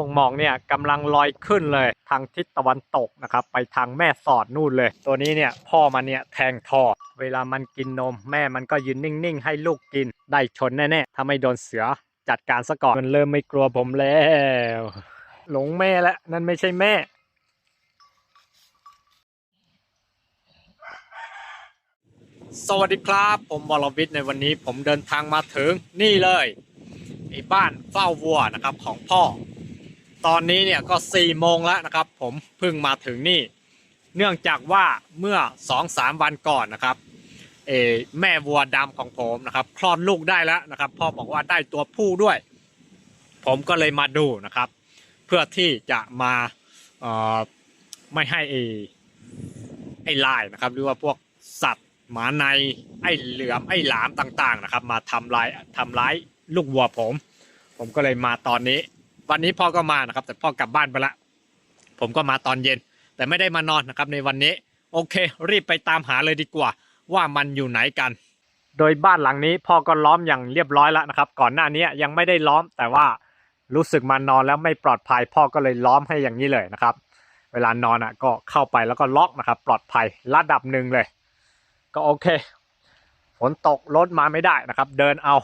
วกหมอกเนี่ยกำลังลอยขึ้นเลยทางทิศตะวันตกนะครับ ไปทางแม่สอดนู่นเลย ตัวนี้เนี่ยพ่อมันเนี่ยแทงทอเวลามันกินนม แม่มันก็ยืนนิ่งๆ ให้ลูกกินได้ชนแน่ๆถ้าไม่โดนเสือจัดการซะก่อนมันเริ่มไม่กลัวผมแล้ว หลงแม่แล้วนั่นไม่ใช่แม่สวัสดีครับ ผมวรวิทย์ในวันนี้ผมเดินทางมาถึงนี่เลยไอ้บ้านเฝ้าวัวนะครับของพ่อ ตอนนี้เนี่ยก็สี่โมงแล้วนะครับ ผมเพิ่งมาถึงนี่ เนื่องจากว่าเมื่อสองสามวันก่อนนะครับเอแม่วัวดำของผมนะครับ คลอดลูกได้แล้วนะครับ พ่อบอกว่าได้ตัวผู้ด้วย ผมก็เลยมาดูนะครับ เพื่อที่จะมาไม่ให้ไอ้ไอ้ลายนะครับ หรือว่าพวกสัตว์หมาในไอ้เหลือมไอ้หลามต่างๆนะครับ มาทำลายทำร้ายลูกวัวผม ผมก็เลยมาตอนนี้ วันนี้พ่อก็มานะครับ แต่พ่อกลับบ้านไปละ ผมก็มาตอนเย็น แต่ไม่ได้มานอนนะครับ ในวันนี้ โอเค รีบไปตามหาเลยดีกว่า ว่ามันอยู่ไหนกัน โดยบ้านหลังนี้พ่อก็ล้อมอย่างเรียบร้อยแล้วนะครับ ก่อนหน้านี้ยังไม่ได้ล้อม แต่ว่ารู้สึกมานอนแล้วไม่ปลอดภัย พ่อก็เลยล้อมให้อย่างนี้เลยนะครับ เวลานอนอะก็เข้าไปแล้วก็ล็อกนะครับ ปลอดภัยระดับหนึ่งเลย ก็โอเคฝนตกรถมาไม่ได้นะครับ เดินเอา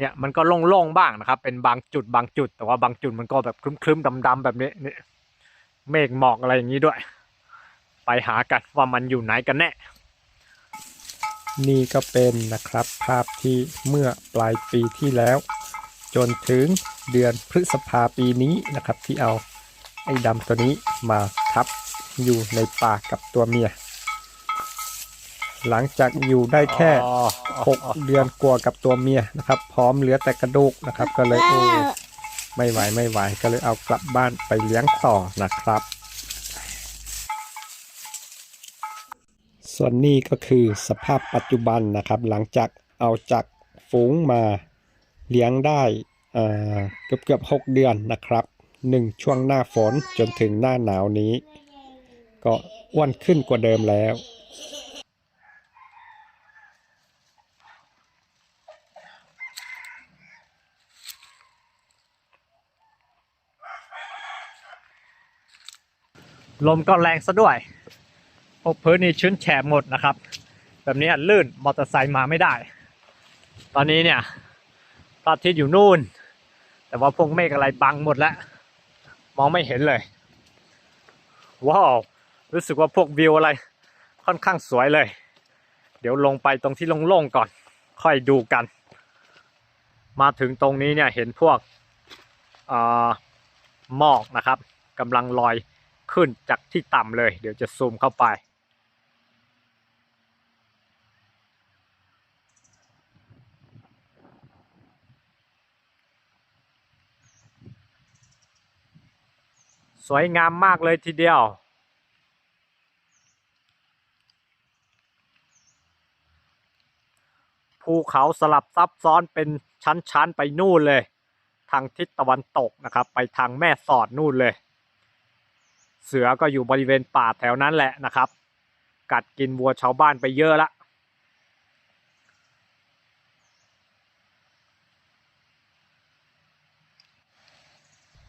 เนี่ยมันก็โล่งๆบ้างนะครับ เป็นบางจุดบางจุด แต่ว่าบางจุดมันก็แบบครึ้มๆดำๆแบบนี้นี่เมฆหมอกอะไรอย่างนี้ด้วย ไปหากันว่ามันอยู่ไหนกันแน่นี่ก็เป็นนะครับภาพที่เมื่อปลายปีที่แล้ว จนถึงเดือนพฤษภาปีนี้นะครับที่เอาไอ้ดำตัวนี้มาทับอยู่ในป่ากับตัวเมีย หลังจากอยู่ได้แค่ 6 เดือนกว่ากับตัวเมียนะครับ พร้อมเหลือแต่กระดูกนะครับ ก็เลยโอ้ไม่ไหวไม่ไหวก็เลยเอากลับบ้านไปเลี้ยงต่อนะครับ ส่วนนี้ก็คือสภาพปัจจุบันนะครับ หลังจากเอาจากฝูงมาเลี้ยงได้อ่าเกือบเกือบหกเดือนนะครับหนึ่งช่วงหน้าฝนจนถึงหน้าหนาวนี้ ก็อ้วนขึ้นกว่าเดิมแล้ว ลมก็แรงซะด้วยพวกพื้นนี่ชื้นแฉะหมดนะครับ แบบนี้ลื่นมอเตอร์ไซค์มาไม่ได้ ตอนนี้เนี่ยพระอาทิตย์อยู่นู่น แต่ว่าพวกเมฆอะไรบังหมดแล้ว มองไม่เห็นเลย ว้าว รู้สึกว่าพวกวิวอะไร ค่อนข้างสวยเลย เดี๋ยวลงไปตรงที่โล่งๆก่อน ค่อยดูกัน มาถึงตรงนี้เนี่ยเห็นพวกอ่อหมอกนะครับกำลังลอย ขึ้นจากที่ต่ำเลย เดี๋ยวจะซูมเข้าไป สวยงามมากเลยทีเดียวภูเขาสลับซับซ้อนเป็นชั้นๆ ไปนู่นเลย ทางทิศตะวันตกนะครับ ไปทางแม่สอดนู่นเลย เสือก็อยู่บริเวณป่าแถวนั้นแหละนะครับ กัดกินวัวชาวบ้านไปเยอะละ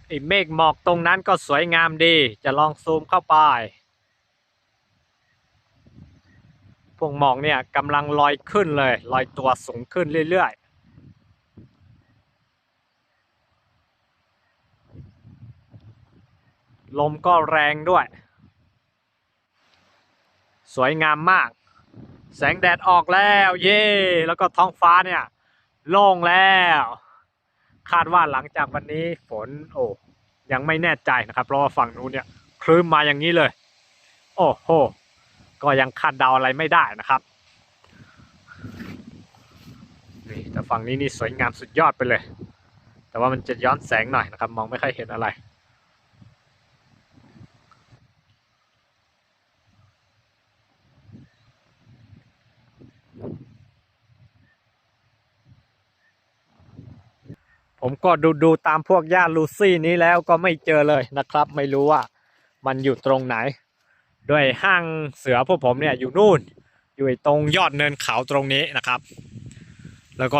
ไอ้เมฆหมอกตรงนั้นก็สวยงามดี จะลองซูมเข้าไป พวกหมอกเนี่ยกำลังลอยขึ้นเลย ลอยตัวสูงขึ้นเรื่อย ลมก็แรงด้วย สวยงามมาก แสงแดดออกแล้ว เย่แล้วก็ท้องฟ้าเนี่ย โล่งแล้ว คาดว่าหลังจากวันนี้ฝนโอ้ยังไม่แน่ใจนะครับ เพราะว่าฝั่งนู้นเนี่ยคลืมมาอย่างนี้เลย โอ้โหก็ยังคาดเดาอะไรไม่ได้นะครับนี่แต่ฝั่งนี้นี่สวยงามสุดยอดไปเลย แต่ว่ามันจะย้อนแสงหน่อยนะครับ มองไม่ค่อยเห็นอะไร ผมก็ดูดูตามพวกย่าลูซี่นี้แล้วก็ไม่เจอเลยนะครับ ไม่รู้ว่ามันอยู่ตรงไหน ด้วยห้างเสือพวกผมเนี่ยอยู่นู่น อยู่ตรงยอดเนินเขาตรงนี้นะครับ แล้วก็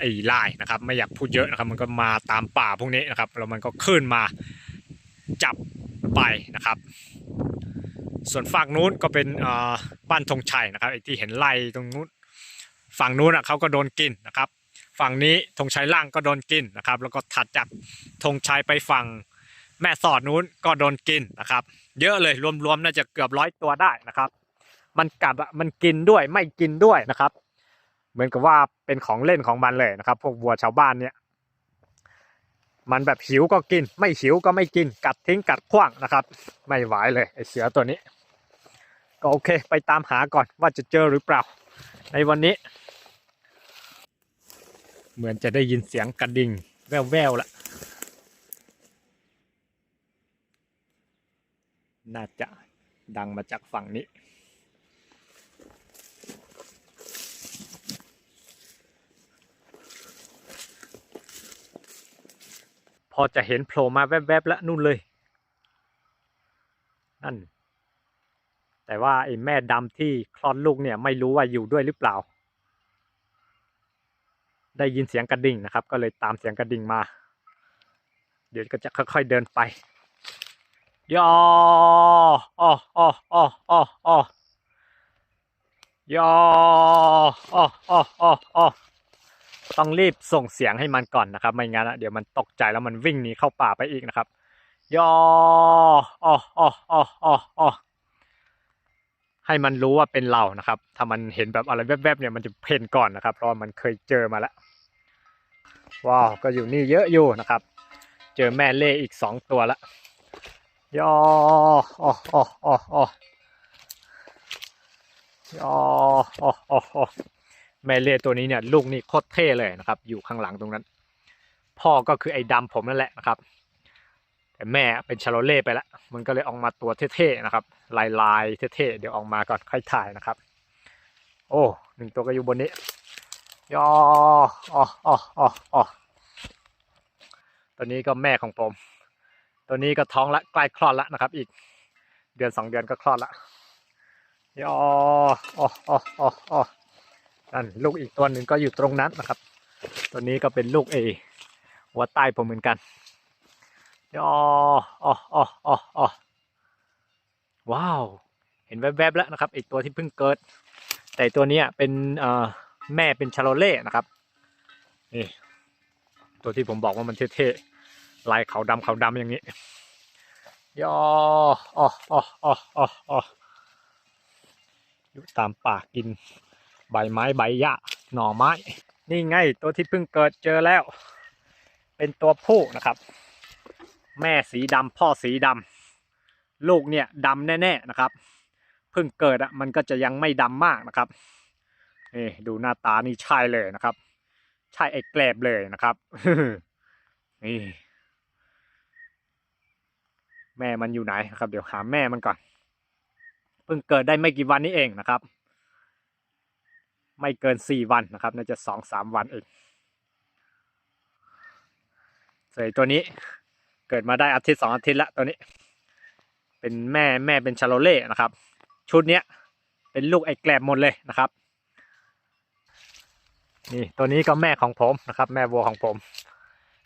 ไอ้ลายนะครับ ไม่อยากพูดเยอะนะครับ มันก็มาตามป่าพวกนี้นะครับแล้วมันก็ขึ้นมาจับไปนะครับ ส่วนฝั่งนู้นก็เป็นอ่อบ้านธงชัยนะครับไอ้ที่เห็นไล่ตรงนู้นฝั่งนู้นอะเขาก็โดนกินนะครับ ฝั่งนี้ธงชัยล่างก็โดนกินนะครับ แล้วก็ถัดจากธงชัยไปฝั่งแม่สอดนู้นก็โดนกินนะครับ เยอะเลยรวมๆน่าจะเกือบร้อยตัวได้นะครับ มันกัดอะมันกินด้วยไม่กินด้วยนะครับ เหมือนกับว่าเป็นของเล่นของมันเลยนะครับ พวกวัวชาวบ้านเนี่ย มันแบบหิวก็กิน ไม่หิวก็ไม่กิน กัดทิ้งกัดขว้างนะครับ ไม่ไหวเลยไอเสือตัวนี้ ก็โอเค ไปตามหาก่อนว่าจะเจอหรือเปล่า ในวันนี้ เหมือนจะได้ยินเสียงกระดิ่งแว่วๆละน่าจะดังมาจากฝั่งนี้ พอจะเห็นโผล่มาแวบๆแล้วนู่นเลย นั่น แต่ว่าไอ้แม่ดำที่คลอดลูกเนี่ยไม่รู้ว่าอยู่ด้วยหรือเปล่า ได้ยินเสียงกระดิ่งนะครับ ก็เลยตามเสียงกระดิ่งมา เดี๋ยวก็จะค่อยๆเดินไปยออ้ออ้ออ้ออ้ออ้อยออ้ออ้ออ้ออ้อต้องรีบส่งเสียงให้มันก่อนนะครับ ไม่งั้นเดี๋ยวมันตกใจแล้วมันวิ่งหนีเข้าป่าไปอีกนะครับยออออ้ออ้ออ้ออ้อ ให้มันรู้ว่าเป็นเรานะครับ ถ้ามันเห็นแบบอะไรแวบๆเนี่ยมันจะเพ่นก่อนนะครับ เพราะมันเคยเจอมาแล้ว ว้าว ก็อยู่นี่เยอะอยู่นะครับ เจอแม่เล่อีกสองตัวละยอออออออออยอออออแม่เล่ตัวนี้เนี่ยลูกนี่โคตรเท่เลยนะครับ อยู่ข้างหลังตรงนั้น พ่อก็คือไอ้ดำผมนั่นแหละนะครับ แต่แม่เป็นชาโลเล่ไปแล้ว มันก็เลยออกมาตัวเท่ๆนะครับ ลายลายเท่ๆเดี๋ยวออกมาก่อนค่อยถ่ายนะครับ โอ้หนึ่งตัวก็อยู่บนนี้ยออ๋ออ๋ออ๋ออ๋อตัวนี้ก็แม่ของผม ตัวนี้ก็ท้องละใกล้คลอดละนะครับ อีกเดือนสองเดือนก็คลอดละยออ๋ออ๋ออ๋ออ๋อนั่นลูกอีกตัวหนึ่งก็อยู่ตรงนั้นนะครับ ตัวนี้ก็เป็นลูกเอหัวใต้ผมเหมือนกัน ออ๋ออ๋ออ๋ออ๋อว้าว เห็นแวบๆแล้วนะครับอีกตัวที่เพิ่งเกิด แต่ตัวนี้เป็นแม่เป็นชาโลเล่นะครับนี่ตัวที่ผมบอกว่ามันเท่ๆลายขาวดำขาวดำอย่างนี้ยออ๋ออ๋ออ๋ออ๋ออ๋ออยู่ตามป่ากิน ใบไม้ใบหญ้าหน่อไม้ นี่ไงตัวที่เพิ่งเกิดเจอแล้ว เป็นตัวผู้นะครับ แม่สีดำพ่อสีดำลูกเนี่ยดำแน่ๆนะครับเพิ่งเกิดอะมันก็จะยังไม่ดำมากนะครับนี่ดูหน้าตานี่ใช่เลยนะครับ ใช่ไอ้แกลบเลยนะครับนี่แม่มันอยู่ไหนนะครับ เดี๋ยวหาแม่มันก่อนเพิ่งเกิดได้ไม่กี่วันนี้เองนะครับ ไม่เกินสี่วันนะครับ น่าจะสองสามวันเองส่ตัวนี้ เกิดมาได้อาทิตย์สองอาทิตย์ละตัวนี้ เป็นแม่แม่เป็นชาโลเล่นะครับ ชุดเนี้ยเป็นลูกไอ้แกลบหมดเลยนะครับ นี่ตัวนี้ก็แม่ของผมนะครับ แม่วัวของผม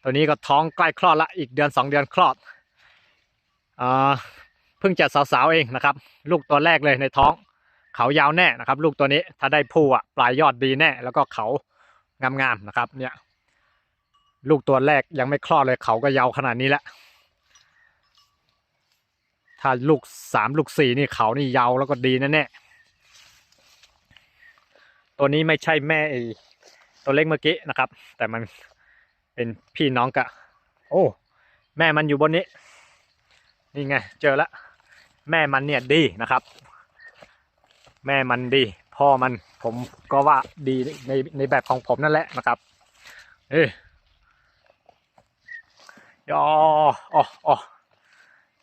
ตัวนี้ก็ท้องใกล้คลอดละอีกเดือนสองเดือนคลอดอ่าเพิ่งจะสาวๆเองนะครับ ลูกตัวแรกเลยในท้อง เขายาวแน่นะครับ ลูกตัวนี้ถ้าได้ผู้อะปลายยอดดีแน่ แล้วก็เขางามๆนะครับ เนี่ย ลูกตัวแรกยังไม่คลอดเลยเขาก็ยาวขนาดนี้แล้วถ้าลูกสามลูกสี่นี่เขานี่ยาวแล้วก็ดีแน่ๆตัวนี้ไม่ใช่แม่ไอตัวเล็กเมื่อกี้นะครับ แต่มันเป็นพี่น้องกะ โอ้ แม่มันอยู่บนนี้ นี่ไง เจอแล้วแม่มันเนี่ยดีนะครับ แม่มันดี พ่อมันผมก็ว่าดีในในแบบของผมนั่นแหละนะครับ เอ้ ยออ๋ออ๋อ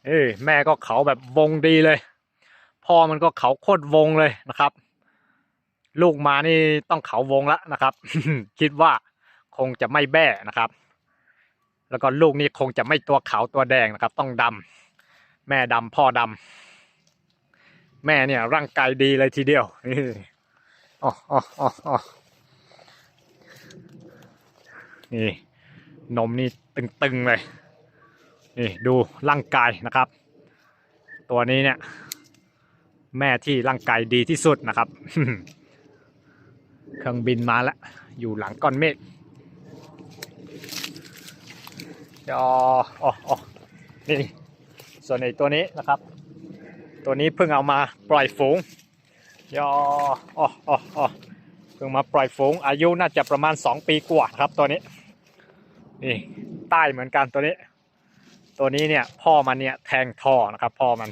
เอ้ยแม่ก็เขาแบบวงดีเลย พ่อมันก็เขาโคตรวงเลยนะครับ ลูกมานี่ต้องเขาวงแล้วนะครับ คิดว่าคงจะไม่แบ้นะครับ แล้วก็ลูกนี่คงจะไม่ตัวขาวตัวแดงนะครับ ต้องดำแม่ดำพ่อดำแม่เนี่ยร่างกายดีเลยทีเดียวอ๋ออ๋ออ๋ออ๋อนี่ นมนี่ตึงๆเลย นี่ดูร่างกายนะครับ ตัวนี้เนี่ย แม่ที่ร่างกายดีที่สุดนะครับ เครื่องบินมาแล้ว อยู่หลังก้อนเมฆอ๋ออ๋ออ๋อนี่ส่วนไอ้ตัวนี้นะครับ ตัวนี้เพิ่งเอามาปล่อยฝูงยออ๋ออ๋ออ๋อเพิ่งมาปล่อยฝูงอายุน่าจะประมาณ 2 ปีกว่าครับตัวนี้ นี่ใต้เหมือนกันตัวนี้ ตัวนี้เนี่ยพ่อมันเนี่ยแทงท่อนะครับพ่อมัน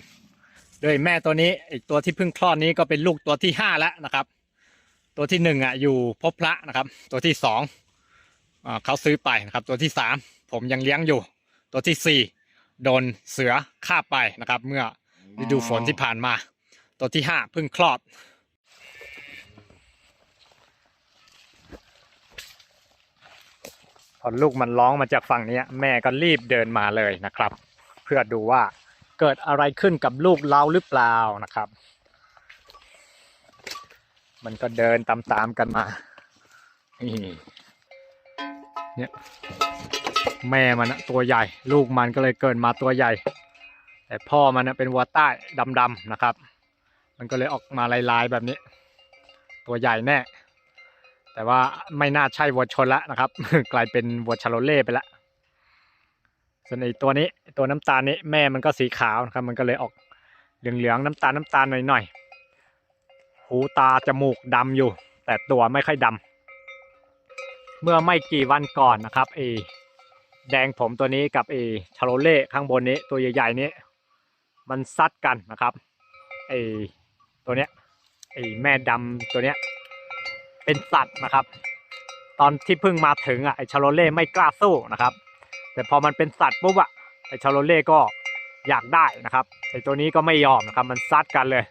โดยแม่ตัวนี้ไอตัวที่เพิ่งคลอดนี้ก็เป็นลูกตัวที่ห้าแล้วนะครับ ตัวที่หนึ่งอะอยู่พบพระนะครับ ตัวที่สองอ่าเขาซื้อไปนะครับ ตัวที่สามผมยังเลี้ยงอยู่ ตัวที่สี่โดนเสือฆ่าไปนะครับ เมื่อฤดูฝนที่ผ่านมา ตัวที่ห้าเพิ่งคลอด พอลูกมันร้องมาจากฝั่งนี้แม่ก็รีบเดินมาเลยนะครับ เพื่อดูว่าเกิดอะไรขึ้นกับลูกเราหรือเปล่านะครับ มันก็เดินตามๆกันมานี่เนี่ยแม่มันนะตัวใหญ่ ลูกมันก็เลยเกิดมาตัวใหญ่ แต่พ่อมันนะเป็นวัวใต้ดำๆนะครับ มันก็เลยออกมาลายๆแบบนี้ ตัวใหญ่แน่ แต่ว่าไม่น่าใช่วัวชนละนะครับ กลายเป็นวัวชาโลเล่ไปละส่วนไอ้ตัวนี้ตัวน้ำตาลนี้แม่มันก็สีขาวนะครับ มันก็เลยออกเหลืองๆน้ำตาลน้ำตาลหน่อยๆหูตาจมูกดำอยู่ แต่ตัวไม่ค่อยดำเมื่อไม่กี่วันก่อนนะครับไอ้แดงผมตัวนี้กับไอ้ชาโลเล่ข้างบนนี้ ตัวใหญ่ๆนี้ มันซัดกันนะครับไอ้ตัวเนี้ยไอ้แม่ดำตัวเนี้ย เป็นสัตว์นะครับ ตอนที่เพิ่งมาถึงอะไอชาโลเล่ไม่กล้าสู้นะครับ แต่พอมันเป็นสัตว์ปุ๊บอะไอชาโลเล่ก็อยากได้นะครับไอตัวนี้ก็ไม่ยอมนะครับ มันซัดกันเลย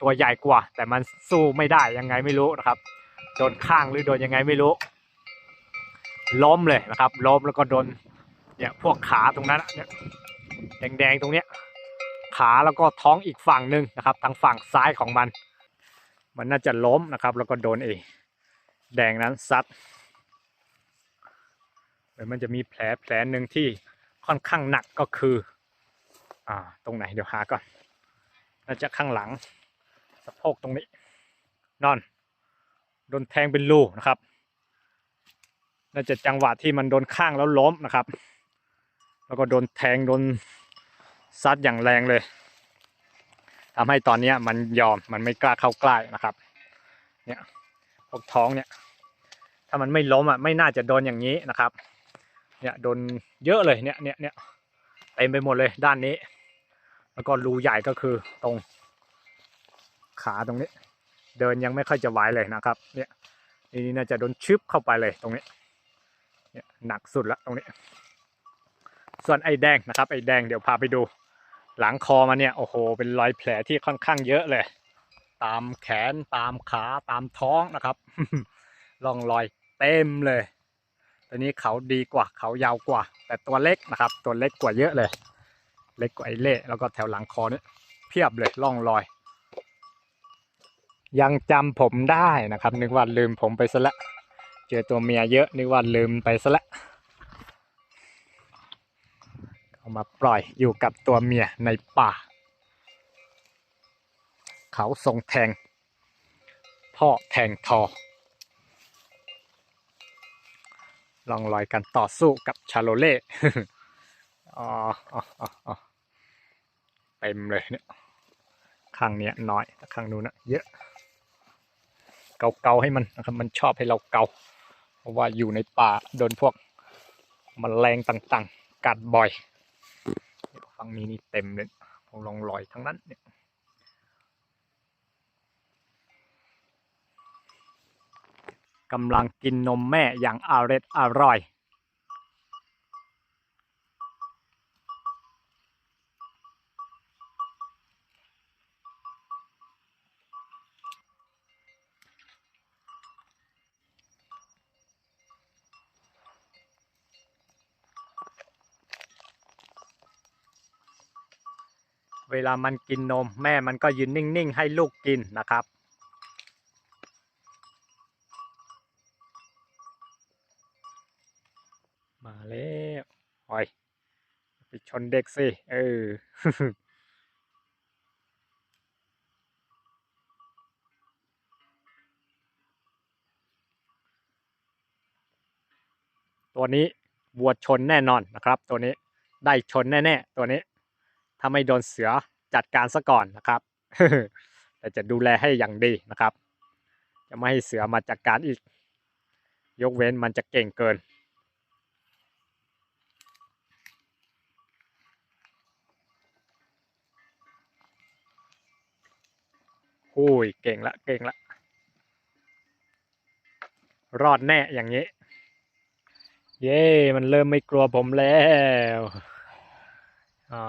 ตัวใหญ่กว่า แต่มันสู้ไม่ได้ยังไงไม่รู้นะครับโดนข้างหรือโดนยังไงไม่รู้ ล้มเลยนะครับ ล้มแล้วก็โดนเนี่ยพวกขาตรงนั้นเนี่ยแดงๆตรงเนี้ยขาแล้วก็ท้องอีกฝั่งหนึ่งนะครับ ทางฝั่งซ้ายของมัน มันน่าจะล้มนะครับ แล้วก็โดนเอง แดงนั้นซัดเดี๋ยวมันจะมีแผลแผลหนึ่งที่ค่อนข้างหนักก็คือ อ่า ตรงไหนเดี๋ยวหาก่อนน่าจะข้างหลังสะโพกตรงนี้ นอน โดนแทงเป็นรูนะครับ น่าจะจังหวะที่มันโดนข้างแล้วล้มนะครับ แล้วก็โดนแทงโดนซัดอย่างแรงเลยทำให้ตอนเนี้ยมันยอมมันไม่กล้าเข้าใกล้นะครับ เนี่ยพวกท้องเนี่ย ถ้ามันไม่ล้มอะไม่น่าจะโดนอย่างนี้นะครับเนี่ยโดนเยอะเลยเนี่ยเนี่ยเนี่ยเต็มไปหมดเลยด้านนี้ แล้วก็รูใหญ่ก็คือตรงขาตรงนี้ เดินยังไม่ค่อยจะไหวเลยนะครับ เนี่ยนี่น่าจะโดนชึบเข้าไปเลยตรงนี้เนี่ยหนักสุดละตรงนี้ ส่วนไอ้แดงนะครับไอ้แดงเดี๋ยวพาไปดู หลังคอมันเนี่ยโอ้โห เป็นรอยแผลที่ค่อนข้างเยอะเลย ตามแขนตามขาตามท้องนะครับร่องรอย เต็มเลย ตัวนี้เขาดีกว่าเขายาวกว่า แต่ตัวเล็กนะครับ ตัวเล็กกว่าเยอะเลย เล็กกว่าไอเล่แล้วก็แถวหลังคอเนี่ยเพียบเลยร่องรอย ยังจำผมได้นะครับ นึกว่าลืมผมไปซะละเจอตัวเมียเยอะนึกว่าลืมไปซะละเอามาปล่อยอยู่กับตัวเมียในป่า เขาทรงแทง พ่อแทงทอ ลองรอยกันต่อสู้กับชาโลเล่อ๋ออ๋ออ๋อเต็มเลยเนี่ยข้างเนี้ยน้อยแต่ข้างนู้นนะเยอะ เกาๆให้มันนะครับมันชอบให้เราเกา เพราะว่าอยู่ในป่าโดนพวกมันแมลงต่างๆ กัดบ่อย ฝั่งนี้นี่เต็มเลยลองรอยทั้งนั้นเนี่ย กำลังกินนมแม่อย่างอร็ดอร่อย เวลามันกินนมแม่มันก็ยืนนิ่ง ๆ ให้ลูกกินนะครับ นเด็กสิ เออ ตัวนี้วัวชนแน่นอนนะครับ ตัวนี้ได้ชนแน่ๆ ตัวนี้ถ้าไม่โดนเสือจัดการซะก่อนนะครับแต่จะดูแลให้อย่างดีนะครับ จะไม่ให้เสือมาจัดการอีก ยกเว้นมันจะเก่งเกิน หุยเก่งละเก่งละ รอดแน่อย่างนี้ เย้ มันเริ่มไม่กลัวผมแล้วอ่า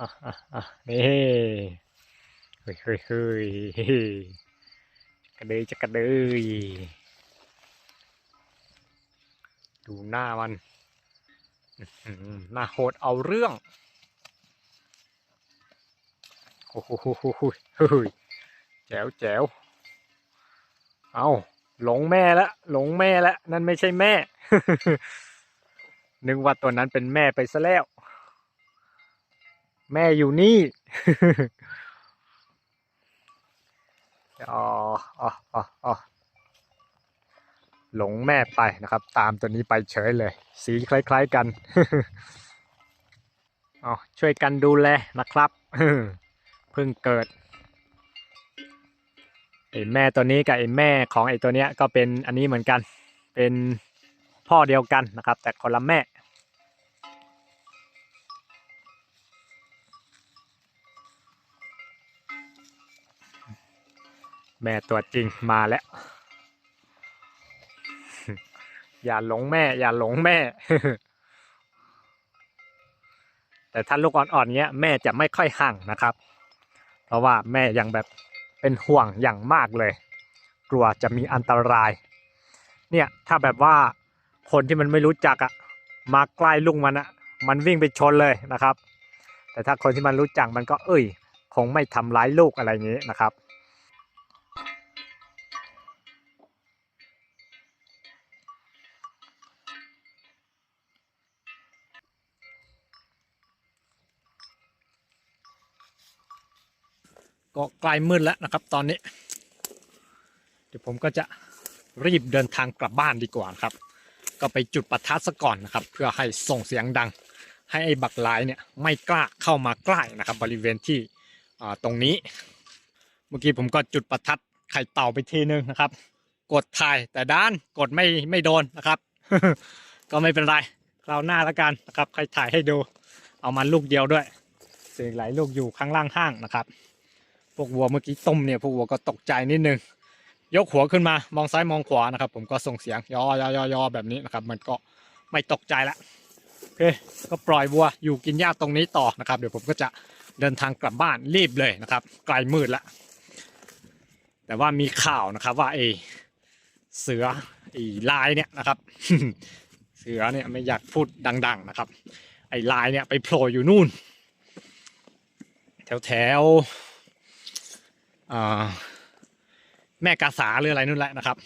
อะอะอะนี่เฮ้ยเฮ้ยเฮ้ยกระเดยจะกระเดยดูหน้ามันอื้อหือหน้าโหดเอาเรื่อง โอ้โห แจ๋วแจ๋วเอาหลงแม่ละหลงแม่ละนั่นไม่ใช่แม่ นึกว่าตัวนั้นเป็นแม่ไปซะแล้ว แม่อยู่นี่อ๋ออ๋ออ๋ออ๋อหลงแม่ไปนะครับ ตามตัวนี้ไปเฉยเลย สีคล้าย ๆกันอ๋อช่วยกันดูแลนะครับเพิ่งเกิด อ้แม่ตัวนี้กับไอ้แม่ของไอ้ตัวเนี้ยก็เป็นอันนี้เหมือนกัน เป็นพ่อเดียวกันนะครับ แต่คนละแม่แม่ตัวจริงมาแล้ว อย่าหลงแม่ อย่าหลงแม่ แต่ถ้าลูกอ่อนๆเงี้ยแม่จะไม่ค่อยห่างนะครับ เพราะว่าแม่ยังแบบ เป็นห่วงอย่างมากเลย กลัวจะมีอันตราย เนี่ยถ้าแบบว่าคนที่มันไม่รู้จักอะมาใกล้ลุงมันอะมันวิ่งไปชนเลยนะครับ แต่ถ้าคนที่มันรู้จักมันก็เอ้ย คงไม่ทำร้ายลูกอะไรอย่างนี้นะครับ ก็ใกล้มืดแล้วนะครับ ตอนนี้ เดี๋ยวผมก็จะรีบเดินทางกลับบ้านดีกว่าครับ ก็ไปจุดประทัดซะก่อนนะครับ เพื่อให้ส่งเสียงดัง ให้ไอ้บักลายเนี่ยไม่กล้าเข้ามาใกล้นะครับ บริเวณที่ตรงนี้ เมื่อกี้ผมก็จุดประทัดไข่เต่าไปทีนึงนะครับ กดถ่ายแต่ด้านกดไม่ไม่โดนนะครับ ก็ไม่เป็นไรคราวหน้าแล้วกันนะครับใครถ่ายให้ดู เอามาลูกเดียวด้วยเสียงหลายลูกอยู่ข้างล่างห้างนะครับ พวกวัวเมื่อกี้ต้มเนี่ยพวกวัวก็ตกใจนิดนึงยกหัวขึ้นมามองซ้ายมองขวานะครับ ผมก็ส่งเสียงยอยอยอยอแบบนี้นะครับ มันก็ไม่ตกใจละโอเคก็ปล่อยวัวอยู่กินหญ้าตรงนี้ต่อนะครับ เดี๋ยวผมก็จะเดินทางกลับบ้านรีบเลยนะครับไกลมืดละแต่ว่ามีข่าวนะครับว่าไอเสือไอลายเนี่ยนะครับ เสือเนี่ยไม่อยากพูดดัง ๆนะครับ ไอลายเนี่ยไปโผล่อยู่นู่น แถวแถว แม่กาสาหรืออะไรนู่นแหละนะครับ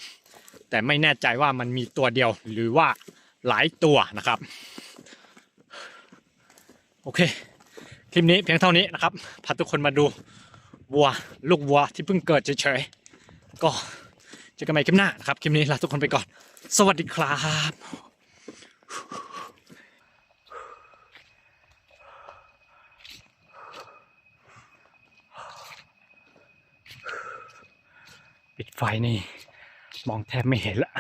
แต่ไม่แน่ใจว่ามันมีตัวเดียวหรือว่าหลายตัวนะครับ โอเค คลิปนี้เพียงเท่านี้นะครับพาทุกคนมาดูวัวลูกวัวที่เพิ่งเกิดเฉยๆก็เจอกันใหม่คลิปหน้านะครับ คลิปนี้ลาทุกคนไปก่อน สวัสดีครับ ปิดไฟนี่ มองแทบไม่เห็นละ